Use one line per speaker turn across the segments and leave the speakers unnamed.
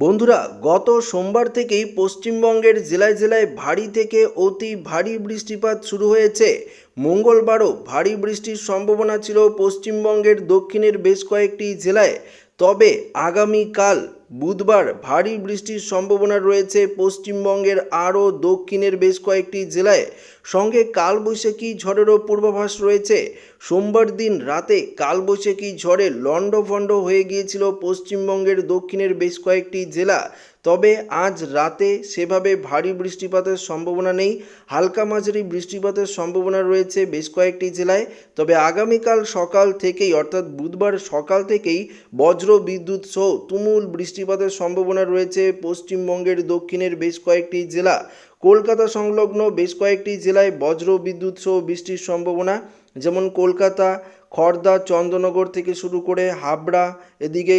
বন্ধুরা গত সোমবার থেকেই পশ্চিমবঙ্গের জেলায় জেলায় ভারী থেকে অতি ভারী বৃষ্টিপাত শুরু হয়েছে। মঙ্গলবারও ভারী বৃষ্টির সম্ভাবনা ছিল পশ্চিমবঙ্গের দক্ষিণের বেশ কয়েকটি জেলায়। তবে আগামীকাল বুধবার ভারী বৃষ্টির সম্ভাবনা রয়েছে পশ্চিমবঙ্গের আরও দক্ষিণের বেশ কয়েকটি জেলায়। সঙ্গে কালবৈশাখী ঝড়েরও পূর্বাভাস রয়েছে। সোমবার দিন রাতে কালবৈশাখী ঝড়ে লণ্ডভণ্ড হয়ে গিয়েছিল পশ্চিমবঙ্গের দক্ষিণের বেশ কয়েকটি জেলা। তবে আজ রাতে সেভাবে ভারী বৃষ্টিপাতের সম্ভাবনা নেই। হালকা মাঝারি বৃষ্টিপাতের সম্ভাবনা রয়েছে বেশ কয়েকটি জেলায়। তবে আগামীকাল সকাল থেকেই, অর্থাৎ বুধবার সকাল থেকেই বজ্র বিদ্যুৎ সহ তুমুল বৃষ্টিপাতের সম্ভাবনা রয়েছে পশ্চিমবঙ্গের দক্ষিণের বেশ কয়েকটি জেলা। কলকাতা সংলগ্ন বেশ কয়েকটি জেলায় বজ্র বিদ্যুৎ সহ বৃষ্টির সম্ভাবনা। যেমন কলকাতা খড়দা চন্দ্রনগর থেকে শুরু করে হাবড়া, এদিকে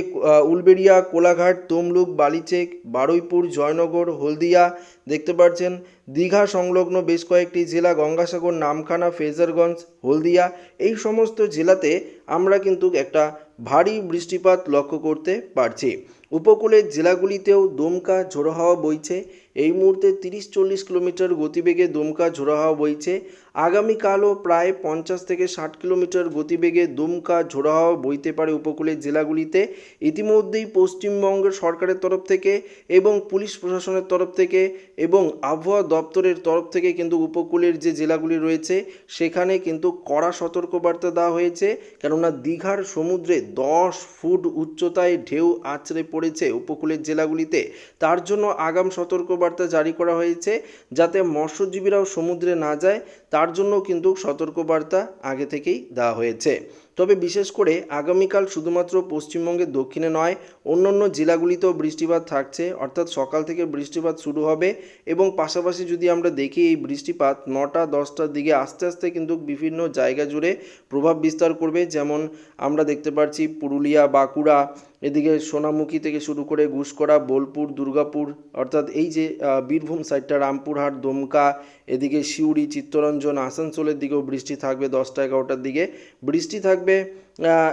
উলবেড়িয়া, কোলাঘাট, তমলুক, বালিচেক, বারুইপুর, জয়নগর, হলদিয়া, দেখতে পাচ্ছেন দীঘা সংলগ্ন বেশ কয়েকটি জেলা গঙ্গাসাগর, নামখানা, ফেজারগঞ্জ, হলদিয়া, এই সমস্ত জেলাতে আমরা কিন্তু একটা ভারী বৃষ্টিপাত লক্ষ্য করতে পারছি। উপকূলের জেলাগুলিতেও দমকা ঝোড়ো হাওয়া বইছে। এই মুহূর্তে তিরিশ চল্লিশ কিলোমিটার গতিবেগে দমকা ঝোড়ো হাওয়া বইছে। আগামীকালও প্রায় পঞ্চাশ থেকে ষাট কিলোমিটার গতিবেগে দুমকা ঝোড়ো হাওয়া বইতে পারে উপকূলের জেলাগুলিতে। ইতিমধ্যেই পশ্চিমবঙ্গের সরকারের তরফ থেকে এবং পুলিশ প্রশাসনের তরফ থেকে এবং আবহাওয়া দপ্তরের তরফ থেকে কিন্তু উপকূলের যে জেলাগুলি রয়েছে, সেখানে কিন্তু কড়া সতর্কবার্তা দেওয়া হয়েছে। কেননা দীঘার সমুদ্রে দশ ফুট উচ্চতায় ঢেউ আছড়ে পড়েছে উপকূলের জেলাগুলিতে। তার জন্য আগাম সতর্কবার্তা জারি করা হয়েছে যাতে মৎস্যজীবীরাও সমুদ্রে না যায়। তার জন্য কিন্তু সতর্কবার্তা আগে থেকেই দেওয়া হয়েছে। তবে বিশেষ করে আগামীকাল শুধুমাত্র পশ্চিমবঙ্গের দক্ষিণে নয়, অন্যান্য জেলাগুলিতেও বৃষ্টিপাত থাকছে। অর্থাৎ সকাল থেকে বৃষ্টিপাত শুরু হবে এবং পাশাপাশি যদি আমরা দেখি এই বৃষ্টিপাত নটা, দশটার দিকে আস্তে আস্তে কিন্তু বিভিন্ন জায়গা জুড়ে প্রভাব বিস্তার করবে। যেমন আমরা দেখতে পাচ্ছি পুরুলিয়া, বাঁকুড়া এদিকে সোনামুখী থেকে শুরু করে ঘুষকরা বোলপুর, দুর্গাপুর, অর্থাৎ এই যে বীরভূম সাইডটা রামপুরহাট, দমকা, এদিকে সিউড়ি, চিত্তরঞ্জন, আসানসোলের দিকেও বৃষ্টি থাকবে দশটা এগারোটার দিকে। বৃষ্টি থাকবে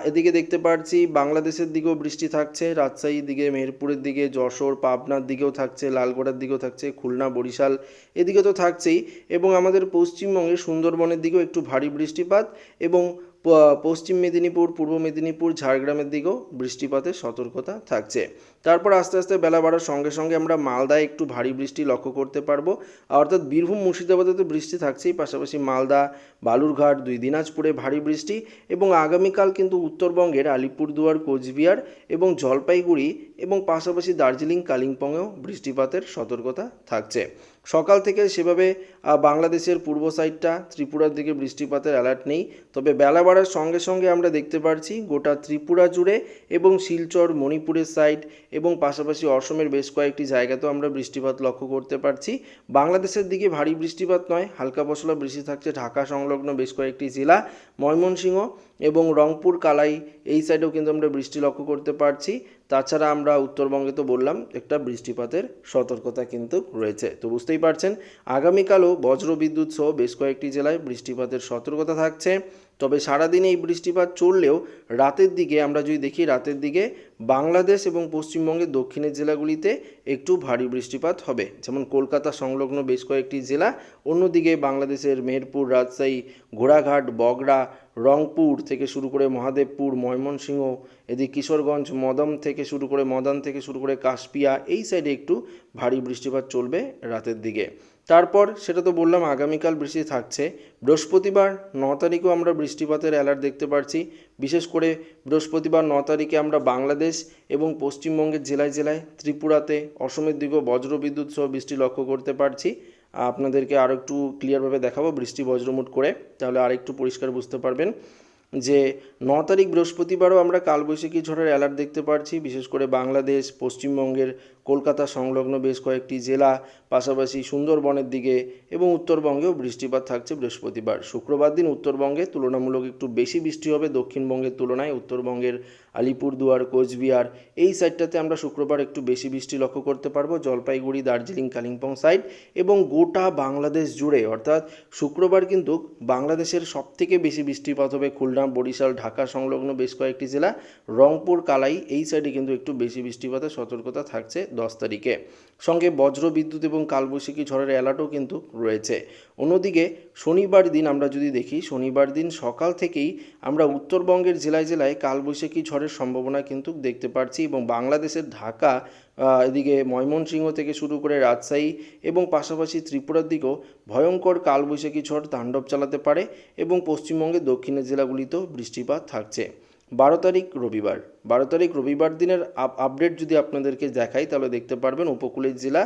এদিকে দেখতে পাচ্ছি বাংলাদেশের দিকেও বৃষ্টি থাকছে, রাজশাহীর দিকে, মেহেরপুরের দিকে, যশোর, পাবনার দিকেও থাকছে, লালগড়ার দিকেও থাকছে, খুলনা, বরিশাল এদিকে তো থাকছেই এবং আমাদের পশ্চিমবঙ্গে সুন্দরবনের দিকেও একটু ভারী বৃষ্টিপাত এবং পশ্চিম মেদিনীপুর, পূর্ব মেদিনীপুর, ঝাড়গ্রামের দিকেও বৃষ্টিপাতের সতর্কতা থাকছে। তারপর আস্তে আস্তে বেলা বাড়ার সঙ্গে সঙ্গে আমরা মালদায় একটু ভারী বৃষ্টি লক্ষ্য করতে পারব। অর্থাৎ বীরভূম মুর্শিদাবাদে তো বৃষ্টি থাকছেই, পাশাপাশি মালদা, বালুরঘাট, দুই দিনাজপুরে ভারী বৃষ্টি এবং আগামীকাল কিন্তু উত্তরবঙ্গের আলিপুরদুয়ার কোচবিহার এবং জলপাইগুড়ি এবং পাশাপাশি দার্জিলিং, কালিম্পংয়েও বৃষ্টিপাতের সতর্কতা থাকছে। সকাল থেকে সেভাবে বাংলাদেশের পূর্ব সাইডটা, ত্রিপুরার দিকে বৃষ্টিপাতের অ্যালার্ট নেই। তবে বেলা বাড়ার সঙ্গে সঙ্গে আমরা দেখতে পাচ্ছি গোটা ত্রিপুরা জুড়ে এবং শিলচর, মণিপুরের সাইড এবং পাশাপাশি অসমের বেশ কয়েকটি জায়গাতেও আমরা বৃষ্টিপাত লক্ষ্য করতে পারছি। বাংলাদেশের দিকে ভারী বৃষ্টিপাত নয়, হালকা পশলা বৃষ্টি থাকছে ঢাকা সংলগ্ন বেশ কয়েকটি জেলা, ময়মনসিংহ এবং রংপুর, কালাই, এই সাইডেও কিন্তু আমরা বৃষ্টি লক্ষ্য করতে পারছি। তাছাড়া আমরা উত্তরবঙ্গে তো বললাম, একটা বৃষ্টিপাতের সতর্কতা কিন্তু রয়েছে। তো বুঝতেই পারছেন, আগামীকালও বজ্রবিদ্যুৎ সহ বেশ কয়েকটি জেলায় বৃষ্টিপাতের সতর্কতা থাকছে। তবে সারাদিন এই বৃষ্টিপাত চললেও রাতের দিকে, আমরা যদি দেখি রাতের দিকে, বাংলাদেশ এবং পশ্চিমবঙ্গের দক্ষিণের জেলাগুলিতে একটু ভারী বৃষ্টিপাত হবে। যেমন কলকাতা সংলগ্ন বেশ কয়েকটি জেলা, অন্যদিকে বাংলাদেশের মেহেরপুর, রাজশাহী, ঘোড়াঘাট বগড়া রংপুর থেকে শুরু করে মহাদেবপুর, ময়মনসিংহ, এদিকে কিশোরগঞ্জ, মদম থেকে শুরু করে মদান থেকে শুরু করে কাশপিয়া, এই সাইডে একটু ভারী বৃষ্টিপাত চলবে রাতের দিকে। তারপর সেটা তো বললাম আগামীকাল বৃষ্টি থাকছে। বৃহস্পতিবার ন তারিখেও আমরা বৃষ্টিপাতের অ্যালার্ট দেখতে পাচ্ছি বিশেষ করে বৃহস্পতিবার ন তারিখে আমরা বাংলাদেশ এবং পশ্চিমবঙ্গের জেলায় জেলায়, ত্রিপুরাতে, অসমের দিকেও বজ্রবিদ্যুৎ সহ বৃষ্টি লক্ষ্য করতে পারছি। আপনাদেরকে আরও একটু ক্লিয়ারভাবে দেখাবো বৃষ্টি বজ্রমুট করে। তাহলে আরেকটু পরিষ্কার বুঝতে পারবেন যে ন তারিখ বৃহস্পতিবারও আমরা কালবৈশাখী ঝড়ের অ্যালার্ট দেখতে পাচ্ছি বিশেষ করে বাংলাদেশ, পশ্চিমবঙ্গের কলকাতা সংলগ্ন বেশ কয়েকটি জেলা, পাশাপাশি সুন্দরবনের দিকে এবং উত্তরবঙ্গেও বৃষ্টিপাত থাকছে বৃহস্পতিবার। শুক্রবার দিন উত্তরবঙ্গে তুলনামূলক একটু বেশি বৃষ্টি হবে। দক্ষিণবঙ্গের তুলনায় উত্তরবঙ্গের আলিপুরদুয়ার, কোচবিহার, এই সাইডটাতে আমরা শুক্রবার একটু বেশি বৃষ্টি লক্ষ্য করতে পারব। জলপাইগুড়ি, দার্জিলিং, কালিম্পং সাইড এবং গোটা বাংলাদেশ জুড়ে, অর্থাৎ শুক্রবার কিন্তু বাংলাদেশের সবথেকে বেশি বৃষ্টিপাত হবে খুলনা, বরিশাল, ঢাকা সংলগ্ন বেশ কয়েকটি জেলা। রংপুর, কালাই এই সাইডে কিন্তু একটু বেশি বৃষ্টিপাতের সতর্কতা থাকছে। দশ তারিখে। সঙ্গে বজ্র বিদ্যুৎ এবং কালবৈশাখী ঝড়ের অ্যালার্টও কিন্তু রয়েছে। অন্যদিকে শনিবার দিন আমরা যদি দেখি, শনিবার দিন সকাল থেকেই আমরা উত্তরবঙ্গের জেলায় জেলায় কালবৈশাখী ঝড়ের সম্ভাবনা কিন্তু দেখতে পাচ্ছি এবং বাংলাদেশের ঢাকা এদিকে ময়মনসিংহ থেকে শুরু করে রাজশাহী এবং পাশাপাশি ত্রিপুরার দিকেও ভয়ঙ্কর কালবৈশাখী ঝড় তাণ্ডব চালাতে পারে এবং পশ্চিমবঙ্গের দক্ষিণের জেলাগুলিতেও বৃষ্টিপাত থাকছে। বারো তারিখ রবিবার। বারো তারিখ রবিবার দিনের আপ আপডেট যদি আপনাদেরকে দেখাই, তাহলে দেখতে পারবেন উপকূলের জেলা,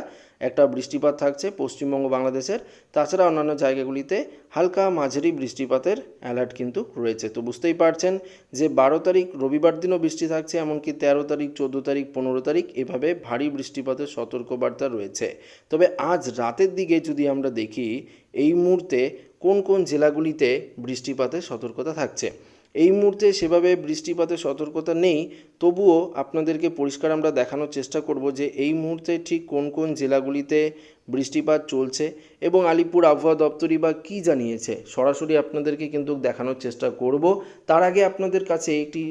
একটা বৃষ্টিপাত থাকছে পশ্চিমবঙ্গ বাংলাদেশের। তাছাড়া অন্যান্য জায়গাগুলিতে হালকা মাঝারি বৃষ্টিপাতের অ্যালার্ট কিন্তু রয়েছে। তো বুঝতেই পারছেন যে বারো তারিখ রবিবার দিনও বৃষ্টি থাকছে, এমনকি তেরো তারিখ, চোদ্দ তারিখ, পনেরো তারিখ এভাবে ভারী বৃষ্টিপাতের সতর্কবার্তা রয়েছে। তবে আজ রাতের দিকে যদি আমরা দেখি, এই মুহূর্তে কোন কোন জেলাগুলিতে বৃষ্টিপাতের সতর্কতা থাকছে? এই মুহূর্তে সেভাবে বৃষ্টিপাতের সতর্কতা নেই। তবুও আপনাদেরকে পরিষ্কার আমরা দেখানোর চেষ্টা করব যে এই মুহূর্তে ঠিক কোন কোন জেলাগুলিতে বৃষ্টিপাত চলছে এবং আলিপুর আবহাওয়া দপ্তরই বা কী জানিয়েছে সরাসরি আপনাদেরকে কিন্তু দেখানোর চেষ্টা করব। তার আগে আপনাদের কাছে একটি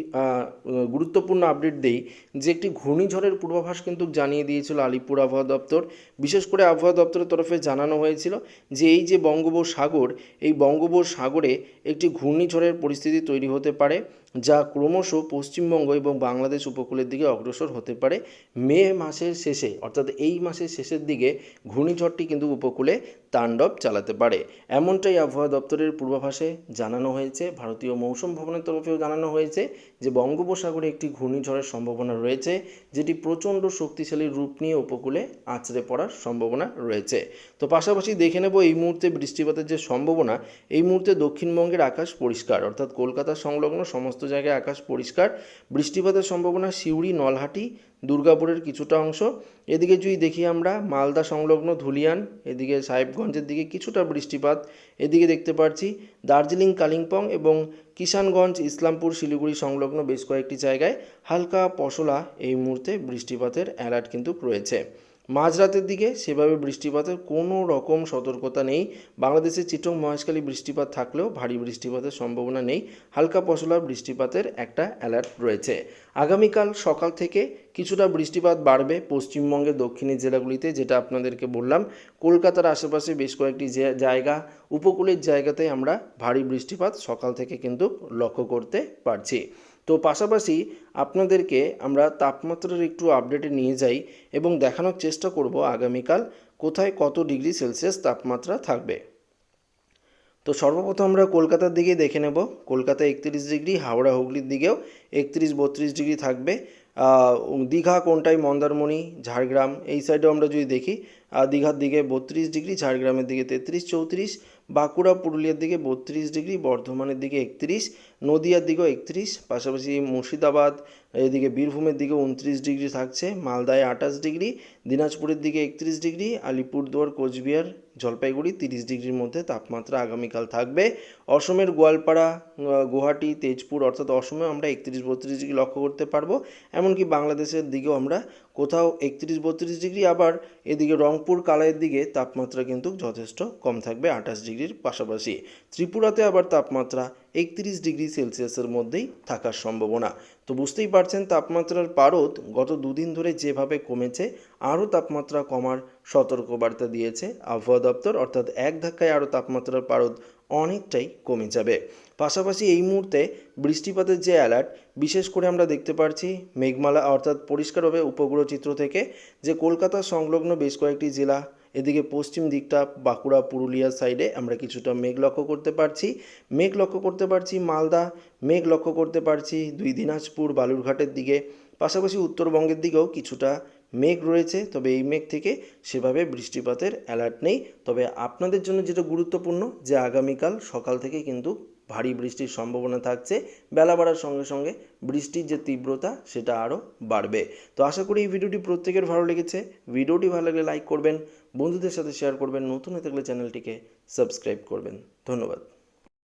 গুরুত্বপূর্ণ আপডেট দেই যে একটি ঘূর্ণিঝড়ের পূর্বাভাস কিন্তু জানিয়ে দিয়েছিল আলিপুর আবহাওয়া দপ্তর। বিশেষ করে আবহাওয়া দপ্তরের তরফে জানানো হয়েছিল যে এই যে বঙ্গোপসাগর, এই বঙ্গোপসাগরে একটি ঘূর্ণিঝড়ের পরিস্থিতি তৈরি হতে পারে, যা ক্রমশ পশ্চিমবঙ্গ এবং বাংলাদেশ উপকূলের দিকে অগ্রসর হতে পারে। মে মাসের শেষে, অর্থাৎ এই মাসের শেষের দিকে ঘূর্ণিঝড়টি কিন্তু উপকূলে তাণ্ডব চালাতে পারে। এমনটাই আবহাওয়া দপ্তরের পূর্বাভাসে জানানো হয়েছে। ভারতীয় মৌসুম ভবনের তরফেও জানানো হয়েছে যে, বঙ্গোপসাগরে একটি ঘূর্ণিঝড়ের সম্ভাবনা রয়েছে, যেটি প্রচণ্ড শক্তিশালী রূপ নিয়ে উপকূলে আছড়ে পড়ার সম্ভাবনা রয়েছে। তো পাশাপাশি দেখে নেব এই মুহূর্তে বৃষ্টিপাতের যে সম্ভাবনা, এই মুহূর্তে দক্ষিণবঙ্গের আকাশ পরিষ্কার, অর্থাৎ কলকাতা সংলগ্ন সমস্ত জায়গায় আকাশ পরিষ্কার। বৃষ্টিপাতের সম্ভাবনা সিউড়ি, নলহাটি, দুর্গাপুরের কিছুটা অংশ। এদিকে যদি দেখি আমরা, মালদা সংলগ্ন ধুলিয়ান, এদিকে সাহেবগঞ্জের দিকে কিছুটা বৃষ্টিপাত। এদিকে দেখতে পাচ্ছি দার্জিলিং, কালিম্পং এবং কিষানগঞ্জ, ইসলামপুর, শিলিগুড়ি সংলগ্ন বেশ কয়েকটি জায়গায় হালকা পশলা এই মুহূর্তে বৃষ্টিপাতের অ্যালার্ট কিন্তু রয়েছে। মাঝরাতের দিকে সেভাবে বৃষ্টিপাতের কোনো রকম সতর্কতা নেই। বাংলাদেশের চিটং মহেশখালী বৃষ্টিপাত থাকলেও ভারী বৃষ্টিপাতের সম্ভাবনা নেই। হালকা পশলা বৃষ্টিপাতের একটা অ্যালার্ট রয়েছে। আগামীকাল সকাল থেকে কিছুটা বৃষ্টিপাত বাড়বে পশ্চিমবঙ্গের দক্ষিণের জেলাগুলিতে, যেটা আপনাদেরকে বললাম। কলকাতার আশেপাশে বেশ কয়েকটি জায়গা, উপকূলের জায়গাতে আমরা ভারী বৃষ্টিপাত সকাল থেকে কিন্তু লক্ষ্য করতে পারছি। তো পাশাপাশি আপনাদেরকে আমরা তাপমাত্রার একটু আপডেটে নিয়ে যাই এবং দেখানোর চেষ্টা করব আগামীকাল কোথায় কত ডিগ্রি সেলসিয়াস তাপমাত্রা থাকবে। তো সর্বপ্রথম আমরা কলকাতার দিকে দেখে নেব। কলকাতা একত্রিশ ডিগ্রি হাওড়া হুগলির দিকেও একত্রিশ, বত্রিশ ডিগ্রি থাকবে। দীঘা কোনটাই মন্দারমণি, ঝাড়গ্রাম, এই সাইডেও আমরা যদি দেখি দীঘার দিকে বত্রিশ ডিগ্রি ঝাড়গ্রামের দিকে তেত্রিশ, চৌত্রিশ বাঁকুড়া পুরুলিয়ার দিকে বত্রিশ ডিগ্রি বর্ধমানের দিকে একত্রিশ নদিয়ার দিকেও একত্রিশ পাশাপাশি মুর্শিদাবাদ এদিকে বীরভূমের দিকে উনত্রিশ ডিগ্রি থাকছে, মালদায় আঠাশ ডিগ্রি, দিনাজপুরের দিকে একত্রিশ ডিগ্রি, আলিপুরদুয়ার, কোচবিহার, জলপাইগুড়ি তিরিশ ডিগ্রির মধ্যে তাপমাত্রা আগামীকাল থাকবে। অসমের গোয়ালপাড়া গুয়াহাটি, তেজপুর অর্থাৎ অসমে আমরা একত্রিশ বত্রিশ ডিগ্রি লক্ষ্য করতে পারব। এমনকি বাংলাদেশের দিকেও আমরা কোথাও একত্রিশ বত্রিশ ডিগ্রি, আবার এদিকে রংপুর, কালাইয়ের দিকে তাপমাত্রা কিন্তু যথেষ্ট কম থাকবে আঠাশ ডিগ্রির পাশাপাশি। ত্রিপুরাতে আবার তাপমাত্রা একত্রিশ ডিগ্রি সেলসিয়াসের মধ্যেই থাকার সম্ভাবনা। তো বুঝতেই পারছেন তাপমাত্রার পারদ গত দুদিন ধরে যেভাবে কমেছে, আরও তাপমাত্রা কমার সতর্কবার্তা দিয়েছে আবহাওয়া দপ্তর। অর্থাৎ এক ধাক্কায় আরও তাপমাত্রার পারদ অনেকটাই কমে যাবে। পাশাপাশি এই মুহূর্তে বৃষ্টিপাতের যে অ্যালার্ট, বিশেষ করে আমরা দেখতে পারছি মেঘমালা অর্থাৎ পরিষ্কারভাবে উপগ্রহ চিত্র থেকে, যে কলকাতা সংলগ্ন বেশ কয়েকটি জেলা এদিকে পশ্চিম দিকটা বাঁকুড়া, পুরুলিয়া সাইডে আমরা কিছুটা মেঘ লক্ষ্য করতে পারছি। মেঘ লক্ষ্য করতে পারছি মালদা, মেঘ লক্ষ্য করতে পারছি দুই দিনাজপুর, বালুরঘাটের দিকে। পাশাপাশি উত্তরবঙ্গের দিকেও কিছুটা মেঘ রয়েছে, তবে এই মেঘ থেকে সেভাবে বৃষ্টিপাতের অ্যালার্ট নেই। তবে আপনাদের জন্য যেটা গুরুত্বপূর্ণ যে আগামীকাল সকাল থেকে কিন্তু ভারী বৃষ্টির সম্ভাবনা থাকছে। বেলা বাড়ার সঙ্গে সঙ্গে বৃষ্টির যে তীব্রতা, সেটা আরও বাড়বে। তো আশা করি এই ভিডিওটি প্রত্যেকের ভালো লেগেছে। ভিডিওটি ভালো লাগলে লাইক করবেন, বন্ধুদের সাথে শেয়ার করবেন, নতুন হয়ে থাকলে চ্যানেলটিকে সাবস্ক্রাইব করবেন। ধন্যবাদ।